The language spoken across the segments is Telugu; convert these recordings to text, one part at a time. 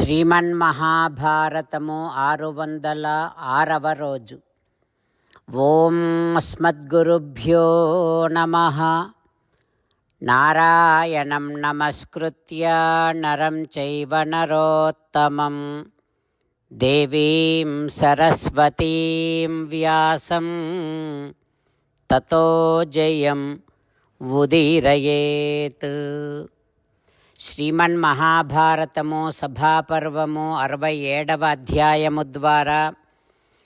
శ్రీమన్మహాభారతము ఆరు వందల ఆరవ రోజు. ఓం అస్మద్గురుభ్యో నమ. నారాయణం నమస్కృత్య నరం చైవ నరోత్తమం. దేవీం సరస్వతీం వ్యాసం. తతో జయం ఉదీరయేత్. శ్రీమన్ మహాభారతము సభాపర్వము అరవై ఏడవ అధ్యాయము ద్వారా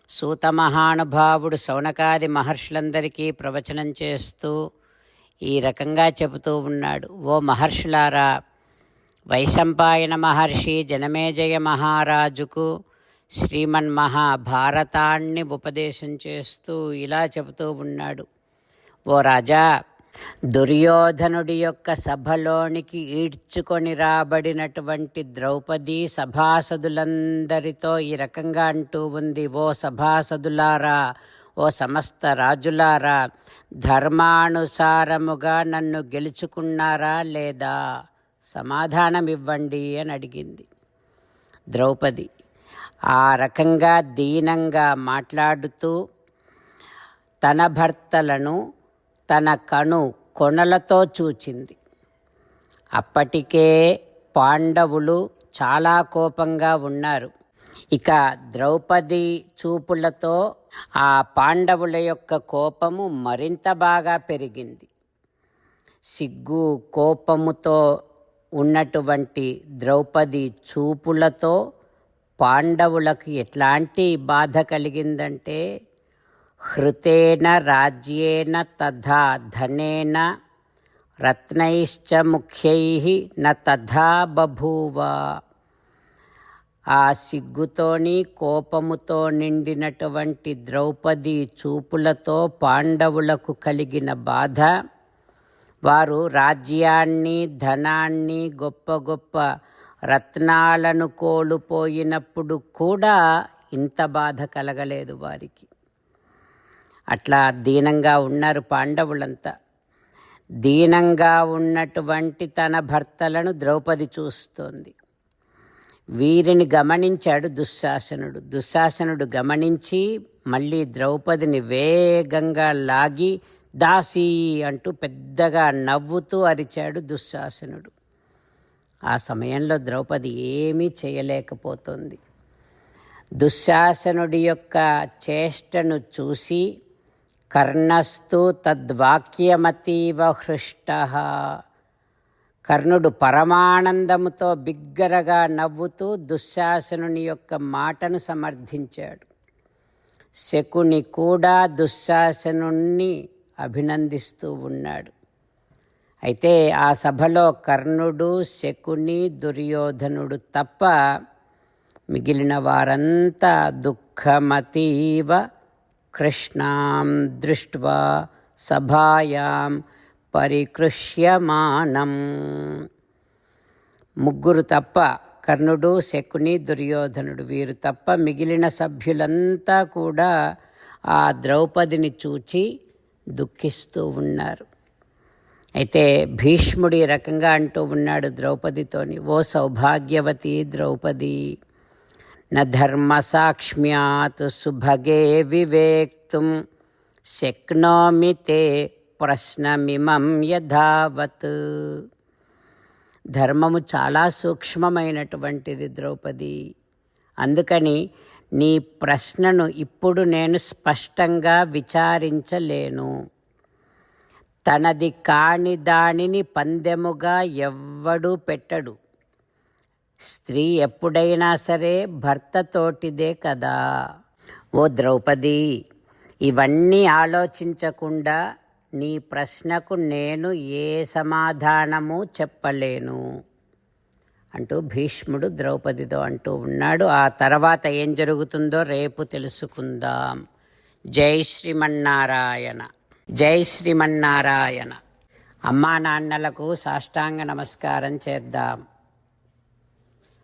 సూత మహానుభావుడు శౌనకాది మహర్షులందరికీ ప్రవచనం చేస్తూ ఈ రకంగా చెబుతూ ఉన్నాడు. ఓ మహర్షులారా వైశంపాయన మహర్షి జనమేజయ మహారాజుకు శ్రీమన్ మహాభారతాన్ని ఉపదేశం చేస్తూ ఇలా చెబుతూ ఉన్నాడు. ఓ రాజా దుర్యోధనుడి యొక్క సభలోనికి ఈడ్చుకొని రాబడినటువంటి ద్రౌపది సభాసదులందరితో ఈ రకంగా అంటూ ఉంది ఓ సభాసదులారా ఓ సమస్త రాజులారా ధర్మానుసారముగా నన్ను గెలుచుకున్నారా లేదా? సమాధానం ఇవ్వండి అని అడిగింది ద్రౌపది. ఆ రకంగా దీనంగా మాట్లాడుతూ తన భర్తలను తన కను కొనలతో చూచింది. అప్పటికే పాండవులు చాలా కోపంగా ఉన్నారు. ఇక ద్రౌపది చూపులతో ఆ పాండవుల యొక్క కోపము మరింత బాగా పెరిగింది. సిగ్గు కోపముతో ఉన్నటువంటి ద్రౌపది చూపులతో పాండవులకు ఎట్లాంటి బాధ కలిగిందంటే హృతేన రాజ్యేన తథా ధనేన రత్నైశ్చ ముఖ్యై న తథా బభూవ. ఆ సిగ్గుతోని కోపముతో నిండినటువంటి ద్రౌపది చూపులతో పాండవులకు కలిగిన బాధ. వారు రాజ్యాన్ని ధనాన్ని గొప్ప గొప్ప రత్నాలను కోల్పోయినప్పుడు కూడా ఇంత బాధ కలగలేదు వారికి. అట్లా దీనంగా ఉన్నారు పాండవులంతా. దీనంగా ఉన్నటువంటి తన భర్తలను ద్రౌపది చూస్తోంది. వీరిని గమనించాడు దుశ్శాసనుడు. దుశ్శాసనుడు గమనించి మళ్ళీ ద్రౌపదిని వేగంగా లాగి దాసి అంటూ పెద్దగా నవ్వుతూ అరిచాడు దుశ్శాసనుడు. ఆ సమయంలో ద్రౌపది ఏమీ చేయలేకపోతుంది. దుశ్శాసనుడి యొక్క చేష్టను చూసి కర్ణస్తు తద్వాక్యమతీవ హృష్ట. కర్ణుడు పరమానందముతో బిగ్గరగా నవ్వుతూ దుశ్శాసనుని యొక్క మాటను సమర్థించాడు. శకుని కూడా దుశ్శాసనుణ్ణి అభినందిస్తూ ఉన్నాడు. అయితే ఆ సభలో కర్ణుడు శకుని దుర్యోధనుడు తప్ప మిగిలిన వారంతా దుఃఖమతీవ కృష్ణాం దృష్ట్వా సభాయాం పరికృష్యమానం ముగ్గురు తప్ప కర్ణుడు శకుని దుర్యోధనుడు వీరు తప్ప మిగిలిన సభ్యులంతా కూడా ఆ ద్రౌపదిని చూచి దుఃఖిస్తూ ఉన్నారు. అయితే భీష్ముడి రకంగా అంటూ ఉన్నాడు ద్రౌపదితోని ఓ సౌభాగ్యవతి ద్రౌపది న ధర్మసాక్ష్మ్యాత్ సుభగే వివేక్తుం. శక్నోమి తే ప్రశ్నమిమం యథావత్. ధర్మము చాలా సూక్ష్మమైనటువంటిది ద్రౌపది. అందుకని నీ ప్రశ్నను ఇప్పుడు నేను స్పష్టంగా విచారించలేను. తనది కాని దానిని పందెముగా ఎవ్వడూ పెట్టడు. స్త్రీ ఎప్పుడైనా సరే భర్తతోటిదే కదా. ఓ ద్రౌపది ఇవన్నీ ఆలోచించకుండా నీ ప్రశ్నకు నేను ఏ సమాధానము చెప్పలేను అంటూ భీష్ముడు ద్రౌపదితో అంటూ ఉన్నాడు. ఆ తర్వాత ఏం జరుగుతుందో రేపు తెలుసుకుందాం. జై శ్రీమన్నారాయణ. జై శ్రీమన్నారాయణ. అమ్మా నాన్నలకు సాష్టాంగ నమస్కారం చేద్దాం.